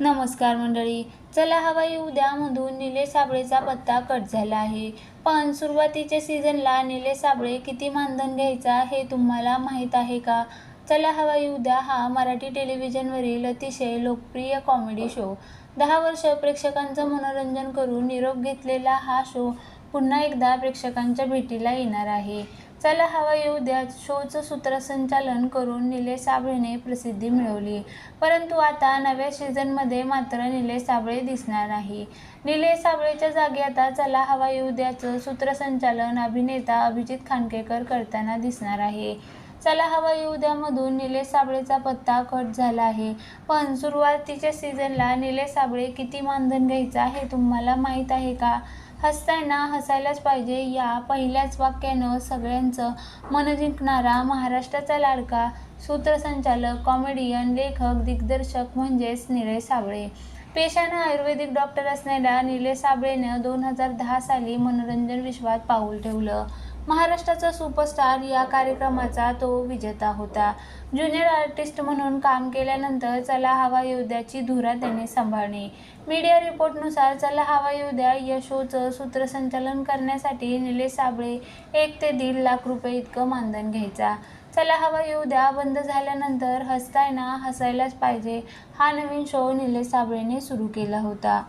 नमस्कार मंडळी चला हवाई उद्यामधून निलेश साबळेचा पत्ता कट झाला आहे. पण सुरुवातीच्या सीझनला निलेश साबळे किती मानधन घ्यायचा हे तुम्हाला माहीत आहे का? चला हवाई उद्या हा मराठी टेलिव्हिजनवरील अतिशय लोकप्रिय कॉमेडी शो. दहा वर्ष प्रेक्षकांचं मनोरंजन करून निरोप घेतलेला हा शो पुन्हा एकदा प्रेक्षकांच्या भेटीला येणार आहे. चला हवा येऊ द्या शोचं सूत्रसंचालन करून निलेश साबळेने प्रसिद्धी मिळवली. परंतु आता नव्या सीझनमध्ये मात्र निलेश साबळे दिसणार नाही. निलेश साबळेच्या जागी आता चला हवा येऊ द्याचं सूत्रसंचालन अभिनेता अभिजित खांडकेकर करताना दिसणार आहे. चला हवा येऊ द्यामधून निलेश साबळेचा पत्ता कट झाला आहे. पण सुरुवातीच्या सीझनला निलेश साबळे किती मानधन घ्यायचा हे तुम्हाला माहीत आहे का? हसताना हसायलाच पाहिजे. या पहिल्याच वाक्यानं सगळ्यांचं मन जिंकणारा महाराष्ट्राचा लाडका सूत्रसंचालक कॉमेडियन लेखक दिग्दर्शक म्हणजेच निलेश साबळे. पेशानं आयुर्वेदिक डॉक्टर असणाऱ्या निलेश साबळेनं दोन हजार दहा साली मनोरंजन विश्वात पाऊल ठेवलं. महाराष्ट्राचा सुपरस्टार या कार्यक्रमाचा तो विजेता होता. ज्युनियर आर्टिस्ट म्हणून काम केल्यानंतर चला हवा योद्याची धुरा त्याने सांभाळणे. मीडिया रिपोर्टनुसार चला हवा योद्या या शोचं सूत्रसंचालन करण्यासाठी निलेश साबळे एक ते दीड लाख रुपये इतकं मानधन घ्यायचा. चला हवा येऊ द्या बंद झाल्यानंतर हसतायना हसायलाच पाहिजे. हा नवीन शो निलेश साबळेने सुरू केला होता.